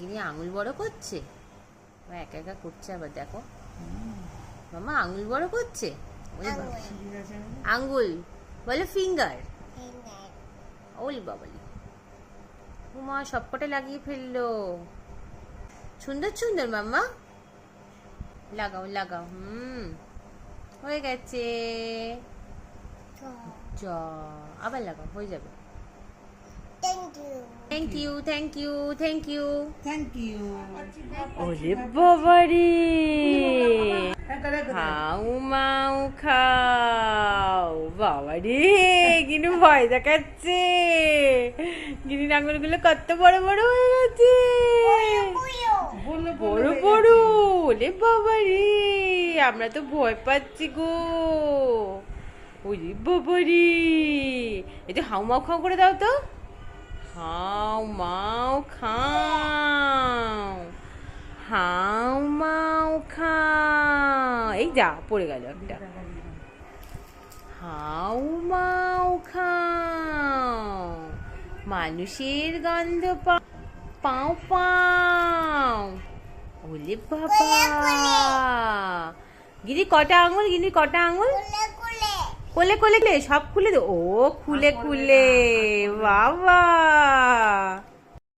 গিনি আঙুল বড় করছে। ও একা একা করছে আবার দেখো। মামা আঙুল বড় করছে। আঙ্গুল বলে ফিঙ্গার। ওলি বাবালি। উমা সবকটা লাগিয়ে ফেলল। সুন্দর সুন্দর মাম্মা। লাগাও লাগাও। হুম। হয়ে গেছে। চ। আবার লাগাও হয়ে যাবে। Thank you. Thank you thank you thank you thank you ওরে বাবারি। খাও মাও খাও। বাবা রে গিনু ভয় দেখাচ্ছে। গিনি আঙুলগুলো কত বড় বড় হয়ে গেছে। বড় বড় ওরে বাবা রে আমরা তো ভয় পাচ্ছি গো। ওরে বাবা রে এই যে হাউ মাউ খাও করে দাও তো। হাউ মাউ খাও হাউ মাউ খাও এই যা পড়ে গেল একটা। হাউ মাউ খাও মানুষের গন্ধ পাও পাও। ওলে বাবা। গিরি কটা আঙুল গিরি কটা আঙুল? কোলে কোলে। কোলে সব খুলে দে। ও খুলে খুলে। বাবা।